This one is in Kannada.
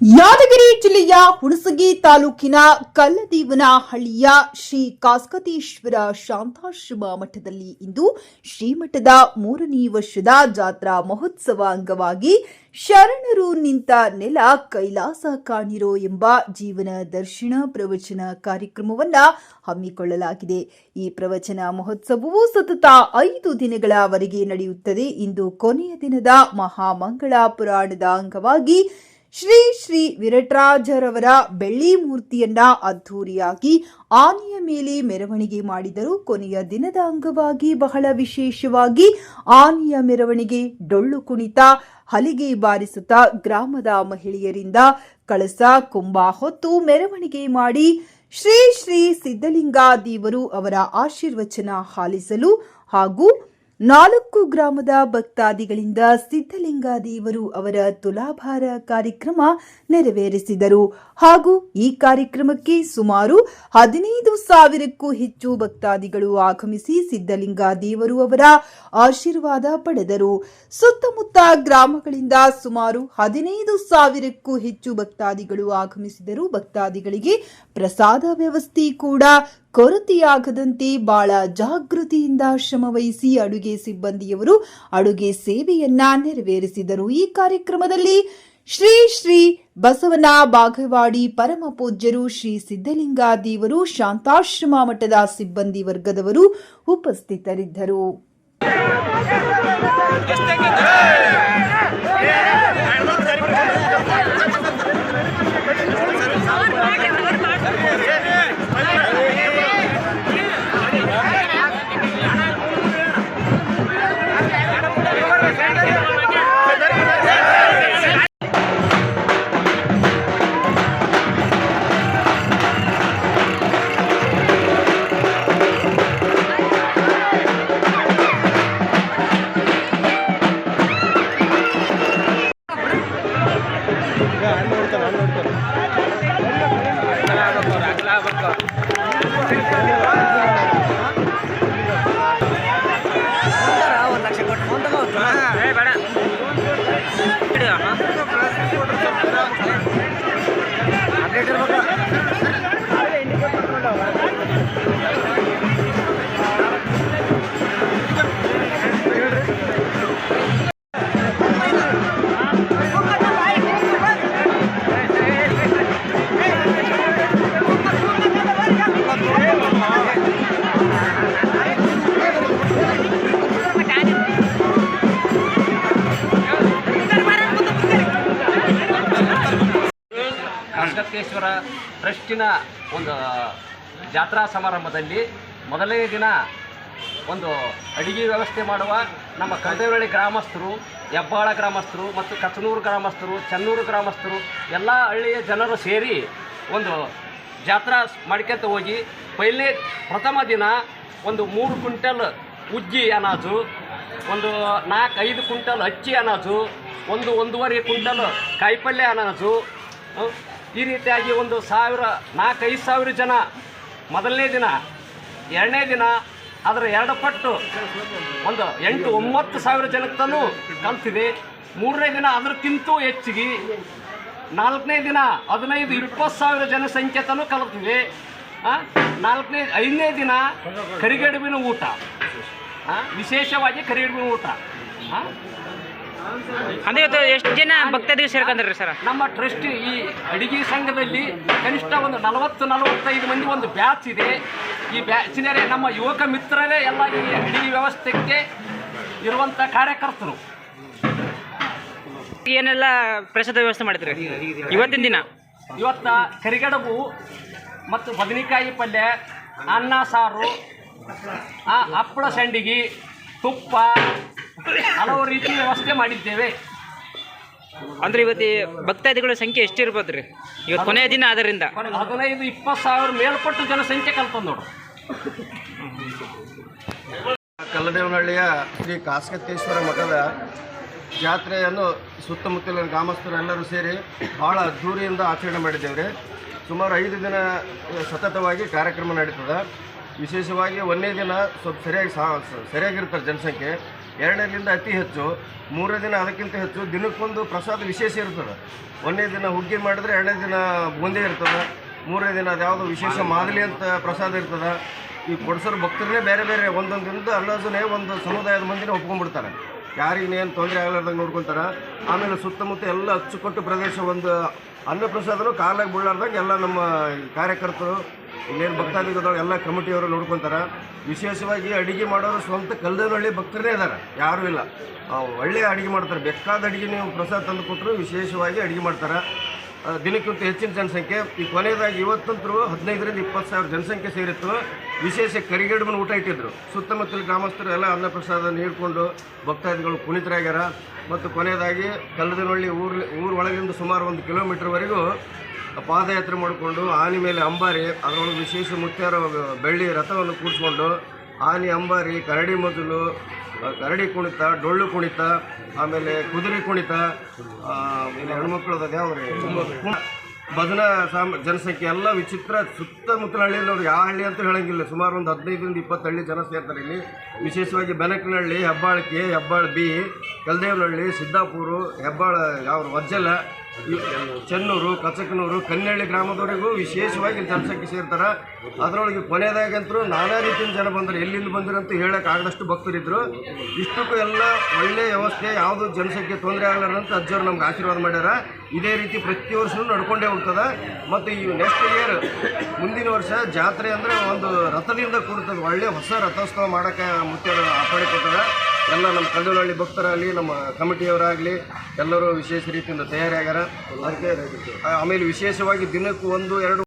ಯಾದಗಿರಿ ಜಿಲ್ಲೆಯ ಹುಣಸಗಿ ತಾಲೂಕಿನ ಕಲ್ಲದೀವನಹಳ್ಳಿಯ ಶ್ರೀ ಕಾಸ್ಕತೇಶ್ವರ ಶಾಂತಾಶ್ರಮ ಮಠದಲ್ಲಿ ಇಂದು ಶ್ರೀಮಠದ ಮೂರನೇ ವರ್ಷದ ಜಾತ್ರಾ ಮಹೋತ್ಸವ ಅಂಗವಾಗಿ ಶರಣರು ನಿಂತ ನೆಲ ಕೈಲಾಸ ಕಾಣಿರೋ ಎಂಬ ಜೀವನ ದರ್ಶನ ಪ್ರವಚನ ಕಾರ್ಯಕ್ರಮವನ್ನು ಹಮ್ಮಿಕೊಳ್ಳಲಾಗಿದೆ. ಈ ಪ್ರವಚನ ಮಹೋತ್ಸವವು ಸತತ ಐದು ದಿನಗಳವರೆಗೆ ನಡೆಯುತ್ತದೆ. ಇಂದು ಕೊನೆಯ ದಿನದ ಮಹಾಮಂಗಳ ಪುರಾಣದ ಅಂಗವಾಗಿ ಶ್ರೀ ಶ್ರೀ ವಿರಟರಾಜರವರ ಬೆಳ್ಳಿ ಮೂರ್ತಿಯನ್ನ ಅದ್ಧೂರಿಯಾಗಿ ಆನೆಯ ಮೇಲೆ ಮೆರವಣಿಗೆ ಮಾಡಿದರು ಕೊನೆಯ ದಿನದ ಅಂಗವಾಗಿ ಬಹಳ ವಿಶೇಷವಾಗಿ ಆನೆಯ ಮೆರವಣಿಗೆ ಡೊಳ್ಳು ಕುಣಿತ, ಹಲಿಗೆ ಬಾರಿಸುತ್ತಾ ಗ್ರಾಮದ ಮಹಿಳೆಯರಿಂದ ಕಳಸ, ಕುಂಬ ಹೊತ್ತು ಮೆರವಣಿಗೆ ಮಾಡಿ ಶ್ರೀ ಶ್ರೀ ಸಿದ್ಧಲಿಂಗಾದೇವರು ಅವರ ಆಶೀರ್ವಚನ ಹಾಲಿಸಲು ಹಾಗೂ ನಾಲ್ಕು ಗ್ರಾಮದ ಭಕ್ತಾದಿಗಳಿಂದ ಸಿದ್ಧಲಿಂಗಾದೇವರು ಅವರ ತುಲಾಭಾರ ಕಾರ್ಯಕ್ರಮ ನೆರವೇರಿಸಿದರು. ಹಾಗೂ ಈ ಕಾರ್ಯಕ್ರಮಕ್ಕೆ ಸುಮಾರು ಹದಿನೈದು ಸಾವಿರಕ್ಕೂ ಹೆಚ್ಚು ಭಕ್ತಾದಿಗಳು ಆಗಮಿಸಿ ಸಿದ್ಧಲಿಂಗಾದೇವರು ಅವರ ಆಶೀರ್ವಾದ ಪಡೆದರು. ಸುತ್ತಮುತ್ತ ಗ್ರಾಮಗಳಿಂದ ಸುಮಾರು ಹದಿನೈದು ಸಾವಿರಕ್ಕೂ ಹೆಚ್ಚು ಭಕ್ತಾದಿಗಳು ಆಗಮಿಸಿದರು ಭಕ್ತಾದಿಗಳಿಗೆ ಪ್ರಸಾದ ವ್ಯವಸ್ಥೆ ಕೂಡ ಕೊರತೆಯಾಗದಂತೆ ಬಹಳ ಜಾಗೃತಿಯಿಂದ ಶ್ರಮವಹಿಸಿ ಅಡುಗೆ ಸಿಬ್ಬಂದಿಯವರು ಅಡುಗೆ ಸೇವೆಯನ್ನ ನೆರವೇರಿಸಿದರು. ಈ ಕಾರ್ಯಕ್ರಮದಲ್ಲಿ ಶ್ರೀ ಶ್ರೀ ಬಸವನ ಬಾಗವಾಡಿ ಪರಮ ಪೂಜ್ಯರು ಶ್ರೀ ಸಿದ್ಧಲಿಂಗಾದೇವರು ಶಾಂತಾಶ್ರಮ ಮಠದ ಸಿಬ್ಬಂದಿ ವರ್ಗದವರು ಉಪಸ್ಥಿತರಿದ್ದರು. ಕಾಶಕತ್ತೇಶ್ವರ ಟ್ರಸ್ಟಿನ ಒಂದು ಜಾತ್ರಾ ಸಮಾರಂಭದಲ್ಲಿ ಮೊದಲನೇ ದಿನ ಒಂದು ಅಡಿಗೆ ವ್ಯವಸ್ಥೆ ಮಾಡುವ ನಮ್ಮ ಕಳದೇವಳ್ಳಿ ಗ್ರಾಮಸ್ಥರು, ಹೆಬ್ಬಾಳ ಗ್ರಾಮಸ್ಥರು ಮತ್ತು ಕಚನೂರು ಗ್ರಾಮಸ್ಥರು, ಚನ್ನೂರು ಗ್ರಾಮಸ್ಥರು, ಎಲ್ಲ ಹಳ್ಳಿಯ ಜನರು ಸೇರಿ ಒಂದು ಜಾತ್ರಾ ಮಾಡ್ಕೊಂತ ಹೋಗಿ ಪೈಲೇ ಪ್ರಥಮ ದಿನ ಒಂದು ಮೂರು ಕ್ವಿಂಟಲ್ ಉಜ್ಜಿ ಅನಾಜು, ಒಂದು ನಾಲ್ಕು ಐದು ಕ್ವಿಂಟಲ್ ಅಚ್ಚಿ ಅನಾಜು, ಒಂದು ಒಂದೂವರೆ ಕ್ವಿಂಟಲ್ ಕಾಯಿಪಲ್ಯ ಅನಾಜು? ಈ ರೀತಿಯಾಗಿ ಒಂದು ಸಾವಿರ ನಾಲ್ಕೈದು ಸಾವಿರ ಜನ ಮೊದಲನೇ ದಿನ ಎರಡನೇ ದಿನ ಅದರ ಎರಡು ಪಟ್ಟು ಒಂದು ಎಂಟು ಒಂಬತ್ತು ಸಾವಿರ ಜನಕ್ಕೆ ಕಲ್ತಿದೆ. ಮೂರನೇ ದಿನ ಅದಕ್ಕಿಂತೂ ಹೆಚ್ಚಿಗೆ ನಾಲ್ಕನೇ ದಿನ ಹದಿನೈದು ಇಪ್ಪತ್ತು ಸಾವಿರ ಜನಸಂಖ್ಯೆ ಕಲ್ತಿದೆ. ಕಲ್ತಿವೆ ಆ, ನಾಲ್ಕನೇ ಐದನೇ ದಿನ ಕರಿಗಡುಬಿನ ಊಟ. ವಿಶೇಷವಾಗಿ ಕರಿಗಡುಬಿನ ಊಟ. ಅಂದ್ರೆ ಇವತ್ತು ಎಷ್ಟು ಜನ ಭಕ್ತಾದಿಗಳು ಸೇರ್ಕೊಂಡ್ರಿ ಸರ್? ನಮ್ಮ ಟ್ರಸ್ಟ್ ಈ ಅಡಿಗೆ ಸಂಘದಲ್ಲಿ ಕನಿಷ್ಠ ಒಂದು ನಲವತ್ತು ನಲವತ್ತೈದು ಮಂದಿ ಒಂದು ಬ್ಯಾಚ್ ಇದೆ. ಈ ಬ್ಯಾಚಿನರೇ ನಮ್ಮ ಯುವಕ ಮಿತ್ರರೇ ಎಲ್ಲ ಈ ಅಡಿಗೆ ವ್ಯವಸ್ಥೆಗೆ ಇರುವಂಥ ಕಾರ್ಯಕರ್ತರು. ಏನೆಲ್ಲ ಪ್ರಸಾದ ವ್ಯವಸ್ಥೆ ಮಾಡಿದ್ರಿ? ಇವತ್ತಿನ ದಿನ? ಇವತ್ತ ಕರಿಗಡಬು ಮತ್ತು ಬದನೆಕಾಯಿ ಪಲ್ಯ ಅನ್ನ ಸಾರು ಆ, ಹಪ್ಪಳ ಸಂಡಿಗೆ ತುಪ್ಪ ಹಲವು ರೀತಿ ವ್ಯವಸ್ಥೆ ಮಾಡಿದ್ದೇವೆ. ಅಂದ್ರೆ ಇವತ್ತು ಭಕ್ತಾದಿಗಳ ಸಂಖ್ಯೆ ಎಷ್ಟಿರ್ಬೋದು ರೀ ಇವತ್ತು ಕೊನೆಯ ದಿನ ಆದ್ದರಿಂದ ಹದಿನೈದು ಇಪ್ಪತ್ತು ಸಾವಿರ ಮೇಲ್ಪಟ್ಟು ಜನಸಂಖ್ಯೆ ಕಲ್ತು ನೋಡು. ಕಲ್ಲದೇವನಹಳ್ಳಿಯ ಶ್ರೀ ಕಾಸ್ಕತ್ತೇಶ್ವರ ಮಠದ ಜಾತ್ರೆಯನ್ನು ಸುತ್ತಮುತ್ತಲಿನ ಗ್ರಾಮಸ್ಥರೆಲ್ಲರೂ ಸೇರಿ ಭಾಳ ಅದ್ಧೂರಿಯಿಂದ ಆಚರಣೆ ಮಾಡಿದ್ದೇವೆ ಸುಮಾರು ಐದು ದಿನ ಸತತವಾಗಿ ಕಾರ್ಯಕ್ರಮ ನಡೀತದೆ. ವಿಶೇಷವಾಗಿ ಒಂದನೇ ದಿನ ಸ್ವಲ್ಪ ಸರಿಯಾಗಿ ಸಾ ಸರಿಯಾಗಿರ್ತಾರೆ ಜನಸಂಖ್ಯೆ. ಎರಡನೇದಿಂದ ಅತಿ ಹೆಚ್ಚು ಮೂರನೇ ದಿನ ಅದಕ್ಕಿಂತ ಹೆಚ್ಚು ದಿನಕ್ಕೊಂದು ಪ್ರಸಾದ ವಿಶೇಷ ಇರ್ತದೆ. ಒಂದನೇ ದಿನ ಹುಗ್ಗಿ ಮಾಡಿದ್ರೆ ಎರಡನೇ ದಿನ ಬೂಂದಿ ಇರ್ತದೆ ಮೂರನೇ ದಿನ ಅದ್ಯಾವುದು ವಿಶೇಷ ಮಾದಲಿ ಅಂತ ಪ್ರಸಾದ ಇರ್ತದೆ. ಈ ಕೊಡ್ಸೋರು ಭಕ್ತರನ್ನೇ ಬೇರೆ ಬೇರೆ ಒಂದೊಂದು ದಿನದ ಅಲ್ಲೋಸನೇ ಒಂದು ಸಮುದಾಯದ ಮಂದಿನ ಒಪ್ಕೊಂಡ್ಬಿಡ್ತಾರೆ. ಯಾರಿಗೇನು ತೊಂದರೆ ಆಗಲಾರ್ದಂಗೆ ನೋಡ್ಕೊತಾರೆ ಆಮೇಲೆ ಸುತ್ತಮುತ್ತ ಎಲ್ಲ ಅಚ್ಚುಕಟ್ಟು ಪ್ರದೇಶ ಒಂದು ಅನ್ನಪ್ರಸಾದನು ಕಾಲಾಗಿ ಬೀಳಾರ್ದಂಗೆ ಎಲ್ಲ ನಮ್ಮ ಕಾರ್ಯಕರ್ತರು ಇನ್ನೇನು ಭಕ್ತಾದಿಗಳು ಎಲ್ಲ ಕಮಿಟಿಯವರು ನೋಡ್ಕೊತಾರೆ. ವಿಶೇಷವಾಗಿ ಅಡುಗೆ ಮಾಡೋರು ಸ್ವಂತ ಕಲ್ದೇನಹಳ್ಳಿ ಭಕ್ತರೇ ಇದ್ದಾರೆ ಯಾರೂ ಇಲ್ಲ. ಒಳ್ಳೆಯ ಅಡುಗೆ ಮಾಡ್ತಾರೆ. ಬೇಕಾದ ಅಡುಗೆ ನೀವು ಪ್ರಸಾದ ತಂದು ಕೊಟ್ಟರು ವಿಶೇಷವಾಗಿ ಅಡುಗೆ ಮಾಡ್ತಾರೆ. ದಿನಕ್ಕಿಂತ ಹೆಚ್ಚಿನ ಜನಸಂಖ್ಯೆ. ಈ ಕೊನೆಯದಾಗಿ ಇವತ್ತಂತರೂ ಹದಿನೈದರಿಂದ ಇಪ್ಪತ್ತು ಸಾವಿರ ಜನಸಂಖ್ಯೆ ಸೇರಿತ್ತು. ವಿಶೇಷ ಕರಿಗಡುಬನ ಊಟ ಇಟ್ಟಿದ್ರು. ಸುತ್ತಮುತ್ತಲ ಗ್ರಾಮಸ್ಥರು ಎಲ್ಲ ಅನ್ನ ಪ್ರಸಾದ ನೀಡಿಕೊಂಡು ಭಕ್ತಾದಿಗಳು ಕುಣಿತರಾಗ್ಯಾರ ಮತ್ತು ಕೊನೆಯದಾಗಿ ಕಲ್ಲದನಹಳ್ಳಿ ಊರ್ ಊರ ಒಳಗಿಂದ ಸುಮಾರು ಒಂದು ಕಿಲೋಮೀಟರ್ವರೆಗೂ ಪಾದಯಾತ್ರೆ ಮಾಡಿಕೊಂಡು ಆನೆ ಮೇಲೆ ಅಂಬಾರಿ, ಅದರೊಳಗೆ ವಿಶೇಷ ಮುತ್ತಾರ ಬೆಳ್ಳಿ ರಥವನ್ನು ಕೂಡಿಸ್ಕೊಂಡು ಆನೆ, ಅಂಬಾರಿ, ಕರಡಿ ಮೊದಲು ಕರಡಿ ಕುಣಿತ, ಡೊಳ್ಳು ಕುಣಿತ, ಆಮೇಲೆ ಕುದುರೆ ಕುಣಿತ ಆಮೇಲೆ ಹೆಣ್ಮಕ್ಳದ ಯಾವ್ರಿ ಬದನ ಸಾಮ, ಜನಸಂಖ್ಯೆ ಎಲ್ಲ ವಿಚಿತ್ರ, ಸುತ್ತಮುತ್ತಲ ಹಳ್ಳಿಯಲ್ಲಿ ಯಾವ ಹಳ್ಳಿ ಅಂತ ಹೇಳಂಗಿಲ್ಲ. ಸುಮಾರು ಒಂದು ಹದಿನೈದರಿಂದ ಇಪ್ಪತ್ತು ಹಳ್ಳಿ ಜನ ಸೇರ್ತಾರೆ ಇಲ್ಲಿ. ವಿಶೇಷವಾಗಿ ಬೆನಕನಹಳ್ಳಿ, ಹೆಬ್ಬಾಳಕಿ, ಹೆಬ್ಬಾಳ ಬಿ, ಕಲ್ದೇವನಹಳ್ಳಿ, ಸಿದ್ದಾಪುರ, ಹೆಬ್ಬಾಳ ಯಾವ ವಜ್ಜಲ ಚೆನ್ನೂರು, ಕಚಕನೂರು ಕನ್ನಳ್ಳಿ ಗ್ರಾಮದವರೆಗೂ ವಿಶೇಷವಾಗಿ ಜನಸಂಖ್ಯೆ ಸೇರ್ತಾರೆ. ಅದರೊಳಗೆ ಕೊನೆಯದಾಗಂತರೂ ನಾನಾ ರೀತಿಯ ಜನ ಬಂದರು. ಎಲ್ಲಿಂದ ಅಂತ ಹೇಳಕ್ಕೆ ಆಗದಷ್ಟು ಭಕ್ತರಿದ್ದರು ಇಷ್ಟಕ್ಕೂ ಎಲ್ಲ ಒಳ್ಳೆಯ ವ್ಯವಸ್ಥೆ, ಯಾವುದು ಜನಸಂಖ್ಯೆ ತೊಂದರೆ ಆಗಲಾರಂತ ಅಜ್ಜವರು ನಮ್ಗೆ ಆಶೀರ್ವಾದ ಮಾಡ್ಯಾರ. ಇದೇ ರೀತಿ ಪ್ರತಿ ವರ್ಷವೂ ನಡ್ಕೊಂಡೇ ಹೋಗ್ತದೆ. ಮತ್ತು ಈ ನೆಕ್ಸ್ಟ್ ಇಯರ್ ಮುಂದಿನ ವರ್ಷ ಜಾತ್ರೆ ಅಂದರೆ ಒಂದು ರಥದಿಂದ ಕೂಡ್ತದೆ. ಒಳ್ಳೆ ಹೊಸ ರಥೋತ್ಸವ ಮಾಡೋಕ್ಕೆ ಮುಖ್ಯ ಆಪಾಡಿಕೊಡ್ತದೆ ಎಲ್ಲ ನಮ್ಮ ಕಲ್ಲೂರಹಳ್ಳಿ ಭಕ್ತರಾಗಲಿ ನಮ್ಮ ಕಮಿಟಿಯವರಾಗಲಿ ಎಲ್ಲರೂ ವಿಶೇಷ ರೀತಿಯಿಂದ ತಯಾರಿಯಾಗ್ಯಾರ ಅದಕ್ಕೆ ಆಮೇಲೆ ವಿಶೇಷವಾಗಿ ದಿನಕ್ಕೂ ಒಂದು ಎರಡು